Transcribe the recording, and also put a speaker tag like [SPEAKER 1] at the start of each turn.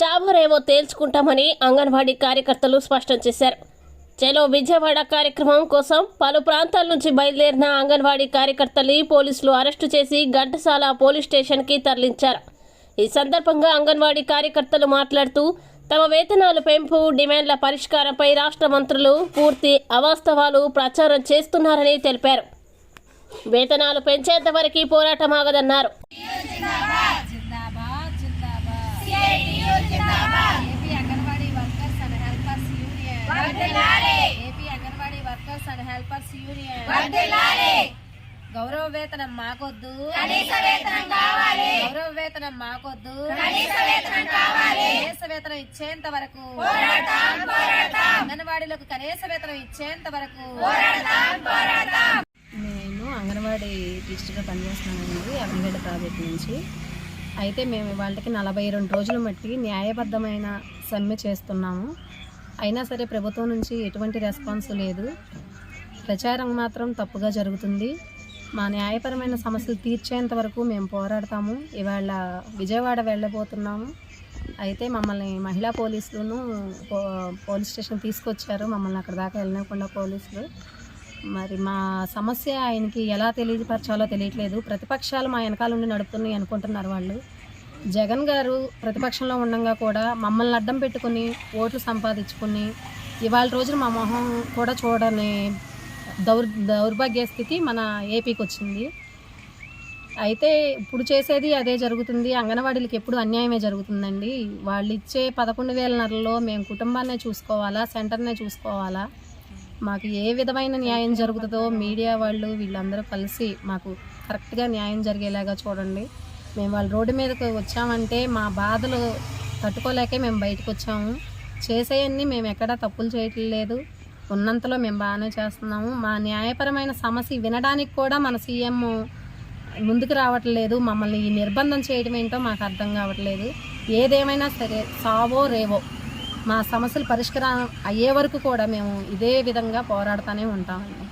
[SPEAKER 1] చావరేవో తేల్చుకుంటామని అంగన్వాడీ కార్యకర్తలు స్పష్టం చేశారు. చలో విజయవాడ కార్యక్రమం కోసం పలు ప్రాంతాల నుంచి బయలుదేరిన అంగన్వాడీ కార్యకర్తల్ని పోలీసులు అరెస్టు చేసి ఘంటసాల పోలీస్ స్టేషన్కి తరలించారు. ఈ సందర్భంగా అంగన్వాడీ కార్యకర్తలు మాట్లాడుతూ తమ వేతనాలు పెంపు డిమాండ్ల పరిష్కారంపై రాష్ట్ర మంత్రులు పూర్తి అవాస్తవాలు ప్రచారం చేస్తున్నారని తెలిపారు. వేతనాలు పెంచేంత వరకు పోరాటం ఆగదన్నారు
[SPEAKER 2] జిందాబాద్ జిందాబాద్ AP anganwadi workers and helpers union AP anganwadi workers and helpers union. గౌరవ వేతనం మాకొద్దు. గౌరవ వేతనం మాకొద్దు. కనీస వేతనం ఇచ్చేంత వరకు. అంగన్వాడీలకు కనీస వేతనం ఇచ్చేంత వరకు.
[SPEAKER 3] నేను అంగన్వాడీ టీచర్గా పనిచేస్తున్నానండి అగ్నిగడ్డ ప్రాజెక్ట్ నుంచి. అయితే మేము వాళ్ళకి నలభై రెండు రోజులు మట్టి న్యాయబద్ధమైన సమ్మె చేస్తున్నాము. అయినా సరే ప్రభుత్వం నుంచి ఎటువంటి రెస్పాన్స్ లేదు. ప్రచారం మాత్రం తప్పుగా జరుగుతుంది. మా న్యాయపరమైన సమస్యలు తీర్చేంత వరకు మేము పోరాడతాము. ఇవాళ విజయవాడ వెళ్ళబోతున్నాము. అయితే మమ్మల్ని మహిళా పోలీసులను పో పోలీస్ స్టేషన్ తీసుకొచ్చారు. మమ్మల్ని అక్కడ దాకా వెళ్ళకుండా పోలీసులు. మరి మా సమస్య ఆయనకి ఎలా తెలియపరచాలో తెలియట్లేదు. ప్రతిపక్షాలు మా వెనకాల ఉండి నడుపుతున్నాయి అనుకుంటున్నారు వాళ్ళు. జగన్ గారు ప్రతిపక్షంలో ఉండగా కూడా మమ్మల్ని అడ్డం పెట్టుకుని ఓట్లు సంపాదించుకుని ఇవాళ రోజున మా మొహం కూడా చూడని దౌర్ దౌర్భాగ్య స్థితి మన ఏపీకి వచ్చింది. అయితే ఇప్పుడు చేసేది అదే జరుగుతుంది. అంగన్వాడీలకు ఎప్పుడు అన్యాయమే జరుగుతుందండి. వాళ్ళు ఇచ్చే పదకొండు వేలన్నరలో మేము కుటుంబాన్నే చూసుకోవాలా సెంటర్నే చూసుకోవాలా? మాకు ఏ విధమైన న్యాయం జరుగుతుందో మీడియా వాళ్ళు వీళ్ళందరూ కలిసి మాకు కరెక్ట్గా న్యాయం జరిగేలాగా చూడండి. మేము వాళ్ళు రోడ్డు మీదకి వచ్చామంటే మా బాధలు తట్టుకోలేకే మేము బయటకు వచ్చాము. చేసేయన్ని మేము ఎక్కడా తప్పులు చేయట్లేదు. ఉన్నంతలో మేము బాగానే చేస్తున్నాము. మా న్యాయపరమైన సమస్య వినడానికి కూడా మన సీఎం ముందుకు రావట్లేదు. మమ్మల్ని ఈ నిర్బంధం చేయడం ఏంటో మాకు అర్థం కావట్లేదు. ఏదేమైనా సరే సావో రేవో. మా సమస్యలు పరిష్కారం అయ్యే వరకు కూడా మేము ఇదే విధంగా పోరాడుతూనే ఉంటామండి.